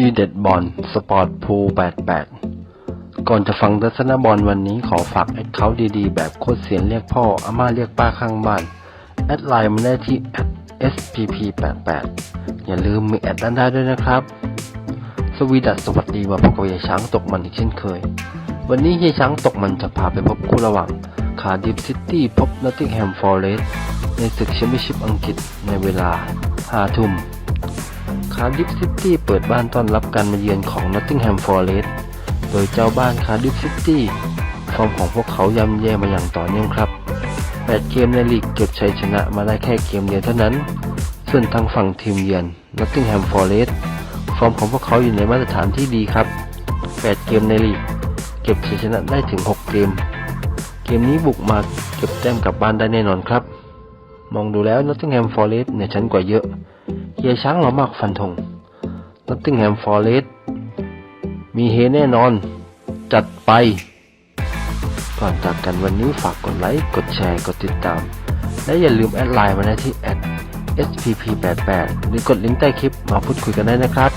ทีเด็ดบอลสปอร์ตพูล88ก่อนจะฟังทัศนบอลวันนี้ขอฝากแอดเขาท์ดีๆ แบบโคตรเสียนเรียกพ่ออาม่าเรียกป้าข้างบ้าน แอดไลน์มาได้ที่ @spp88 อย่าลืมมีแอดด้านได้ด้วยนะครับ สวีดัสสวัสดีมาพบกับเฮียช้างตกมันอีกเช่นเคย วันนี้เฮียช้างตกมันจะพาไปพบคู่ระหว่างคาร์ดิฟซิตี้พบนอตติงแฮมฟอร์เรสในศึกแชมเปี้ยนชิพอังกฤษในเวลา5ทุ่ม คาร์ดิฟซิตี้เปิดบ้านต้อนรับการมาเยือนของนอตติงแฮมฟอร์เรสต์โดยเจ้าบ้านคาร์ดิฟซิตี้ฟอร์มของพวกเขาย่ำแย่มาอย่างต่อเนื่องครับ 8 เกมในลีกเก็บชัยชนะมาได้แค่เกมเดียวเท่านั้น ส่วนทางฝั่งทีมเยือนนอตติงแฮมฟอร์เรสต์ฟอร์มของพวกเขาอยู่ในมาตรฐานที่ดีครับ 8 เกมในลีกเก็บชัยชนะได้ถึง 6 เกม เกมนี้บุกมาเก็บแต้มกลับบ้านได้แน่นอนครับ มองดูแล้วนอตติงแฮมฟอร์เรสต์เนี่ยชั้นกว่าเยอะ ยช้างเรามากฟันธงนอตติงแฮมฟอร์เรสมีเฮแน่นอน จัดไป ก่อนจากกันวันนี้ฝากกดไลค์ กดแชร์ กดติดตาม และอย่าลืมแอดไลน์มาได้ที่ spp88 หรือกดลิงก์ใต้คลิปมาพูดคุยกันได้นะครับ